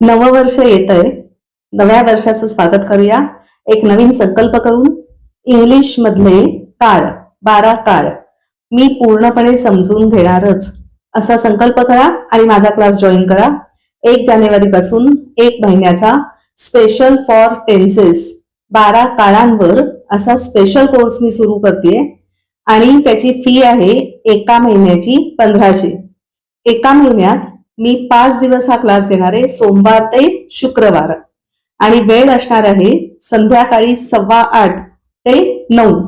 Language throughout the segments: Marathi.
नववर्ष येत आहे नव्या वर्षाचं स्वागत करूया. एक नवीन संकल्प करून इंग्लिश मधले काळ बारा काळ मी पूर्णपणे समजून घेणारच. असा संकल्प करा आणि माझा क्लास जॉईन करा. एक जानेवारी पासून एक महिन्याचा स्पेशल फॉर टेन्सेस बारा काळांवर असा स्पेशल कोर्स मी सुरू करते आणि त्याची फी आहे एका महिन्याची पंधराशे. एका महिन्यात मी पाच दिवस हा क्लास घेणार आहे सोमवार ते शुक्रवार. आणि वेळ असणार आहे संध्याकाळी सव्वा आठ ते नऊ.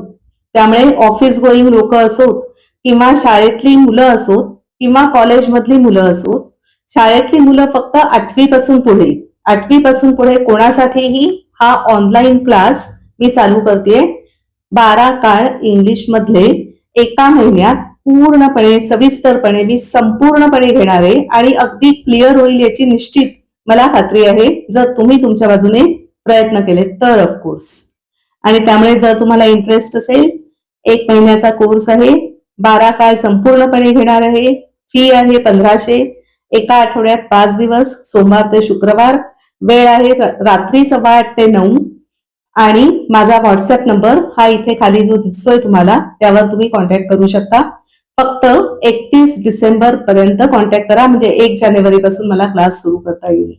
त्यामुळे ऑफिस गोईंग लोक असोत किंवा शाळेतली मुलं असोत किंवा कॉलेजमधली मुलं असोत शाळेतली मुलं फक्त आठवी पासून पुढे आठवी पासून पुढे कोणासाठीही हा ऑनलाईन क्लास मी चालू करते बारा काळ इंग्लिश मधले एका महिन्यात पूर्णपणे सविस्तरपणे मी संपूर्णपणे घेणार आहे आणि अगदी क्लिअर होईल याची निश्चित मला खात्री आहे जर तुम्ही तुमच्या बाजूने प्रयत्न केले तर ऑफकोर्स आणि त्यामुळे जर तुम्हाला इंटरेस्ट असेल एक महिन्याचा कोर्स आहे बारा काळ संपूर्णपणे घेणार आहे फी आहे पंधराशे एका आठवड्यात पाच दिवस सोमवार ते शुक्रवार वेळ आहे रात्री सव्वा आठ ते नऊ आणि माझा व्हॉट्सअप नंबर हा इथे खाली जो दिसतोय तुम्हाला त्यावर तुम्ही कॉन्टॅक्ट करू शकता. फक्त एकतीस डिसेंबर पर्यंत कॉन्टॅक्ट करा म्हणजे एक जानेवारी पासून मला क्लास सुरू करता येईल.